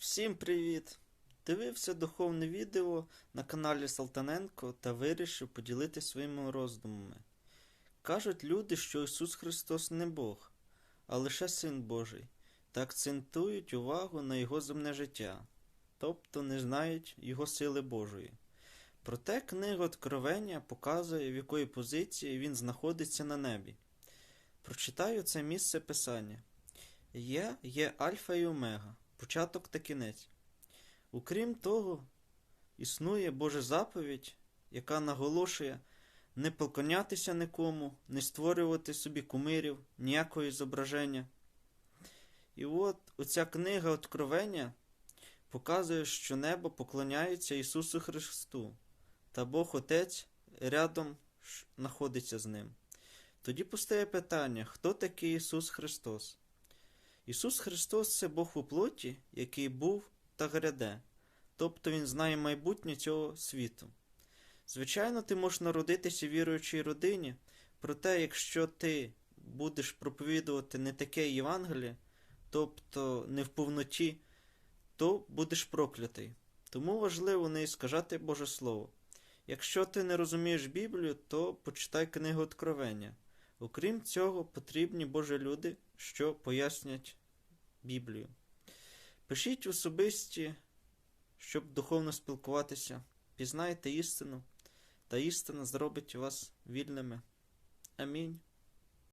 Всім привіт! Дивився духовне відео на каналі Салтаненко та вирішив поділитися своїми роздумами. Кажуть люди, що Ісус Христос не Бог, а лише Син Божий, та акцентують увагу на Його земне життя, тобто не знають Його сили Божої. Проте книга Откровення показує, в якої позиції він знаходиться на небі. Прочитаю це місце Писання. Я є Альфа і Омега, початок та кінець. Окрім того, існує Божа заповідь, яка наголошує не поклонятися нікому, не створювати собі кумирів, ніякого зображення. І от оця книга Откровення показує, що небо поклоняється Ісусу Христу, та Бог Отець рядом знаходиться з ним. Тоді постає питання, хто такий Ісус Христос? Ісус Христос це Бог у плоті, який був та гряде, тобто Він знає майбутнє цього світу. Звичайно, ти можеш народитися віруючій родині, проте, якщо ти будеш проповідувати не таке Євангеліє, тобто не в повноті, то будеш проклятий. Тому важливо не скажати Боже Слово. Якщо ти не розумієш Біблію, то почитай книгу Откровення. Окрім цього, потрібні Божі люди, що пояснять Біблію. Пишіть особисті, щоб духовно спілкуватися. Пізнайте істину, та істина зробить вас вільними. Амінь.